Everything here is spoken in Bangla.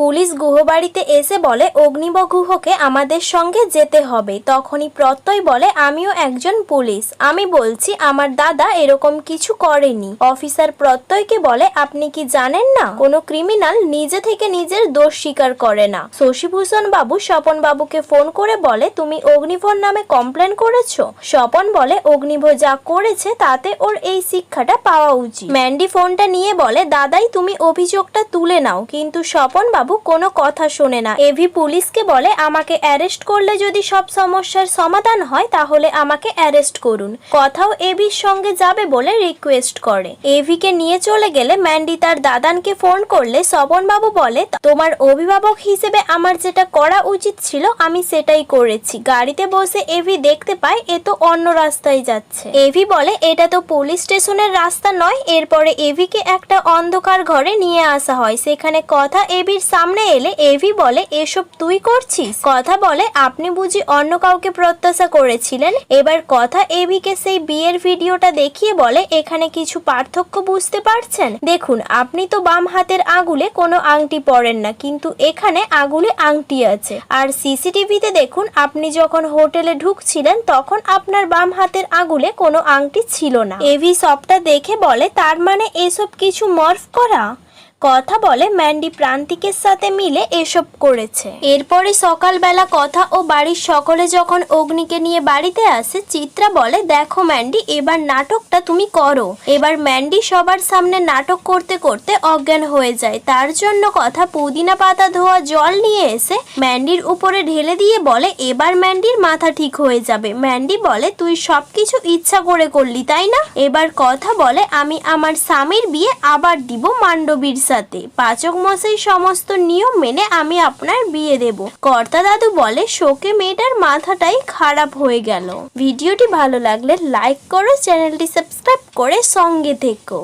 পুলিশ গুহবাড়িতে এসে বলে অগ্নিব গুহকে আমাদের সঙ্গে যেতে হবে। তখনই প্রত্যয় বলে, আমিও একজন পুলিশ। আমি বলছি, আমার দাদা এরকম কিছু করেনি। অফিসার প্রত্যয়কে বলে, আপনি কি জানেন না? কোনো ক্রিমিনাল নিজে থেকে নিজের দোষ স্বীকার করে না। শশীভূষণ বাবু স্বপন বাবুকে ফোন করে বলে, তুমি অগ্নিভর নামে কমপ্লেন করেছ? স্বপন বলে অগ্নিভ যা করেছে তাতে ওর এই শিক্ষাটা পাওয়া উচিত। ম্যান্ডি ফোনটা নিয়ে বলে, দাদাই তুমি অভিযোগটা তুলে নাও। কিন্তু স্বপন বাবু কোনো কথা শোনে না। এভি পুলিশকে বলে, আমাকে অ্যারেস্ট করলে যদি সব সমস্যার সমাধান হয়, তাহলে আমাকে অ্যারেস্ট করুন। কথাও এভির সঙ্গে যাবে বলে রিকোয়েস্ট করে। এভিকে নিয়ে চলে গেলে ম্যান্ডি তার দাদানকে ফোন করলে বাবু বলে, তোমার অভিভাবক হিসেবে আমার যেটা করা উচিত ছিল, আমি সেটাই করেছি। গাড়িতে বসে এভি দেখতে পায়, এ তো অন্য রাস্তায় যাচ্ছে। এভি বলে, এটা তো পুলিশ স্টেশনের রাস্তা নয়, এরপরে এভিকে একটা অন্ধকার ঘরে নিয়ে আসা হয়। সেখানে কথা এভির সামনে এলে এভি বলে, এসব তুই করছিস? কথা বলে, আপনি বুঝি অন্য কাউকে প্রত্যাশা করেছিলেন? এবার কথা এভিকে সেই বিয়ের ভিডিওটা দেখিয়ে বলে, এখানে কিছু পার্থক্য বুঝতে পারছেন? দেখুন, আপনি তো বাম হাতের আঙুলে কোনো আংটি পরেন না, কিন্তু এখানে আঙুলে আংটি আছে। আর সিসিটিভিতে দেখুন, আপনি যখন হোটেলে ঢুকছিলেন, তখন আপনার বাম হাতের আঙুলে কোনো আংটি ছিল না। এভি সবটা দেখে বলে, তার মানে এসব কিছু মর্ফ করা? কথা বলে ম্যান্ডি প্রান্তিকের সাথে মিলে এসব করেছে। এরপরে সকালবেলা কথা ও বাড়ির সকলে যখন অগ্নিকে নিয়ে বাড়িতে আসে, চিত্রা বলে, দেখো ম্যান্ডি, এবার নাটকটা তুমি করো। এবার ম্যান্ডি সবার সামনে নাটক করতে করতে অজ্ঞান হয়ে যায়। তার জন্য কথা পুদিনা পাতা ধোয়া জল নিয়ে এসে ম্যান্ডির উপরে ঢেলে দিয়ে বলে, এবার ম্যান্ডির মাথা ঠিক হয়ে যাবে। ম্যান্ডি বলে, তুই সবকিছু ইচ্ছা করে করলি, তাই না? এবার কথা বলে, আমি আমার স্বামীর বিয়ে আবার দিব মান্ডবীর সাথে পাচক মশাই সমস্ত নিয়ম মেনে আমি আপনার বিয়ে দেব। কর্তা দাদু বলে, শোকে মেয়েটার মাথাটাই খারাপ হয়ে গেল। ভিডিওটি ভালো লাগলে লাইক করো, চ্যানেলটি সাবস্ক্রাইব করে সঙ্গে থেকো।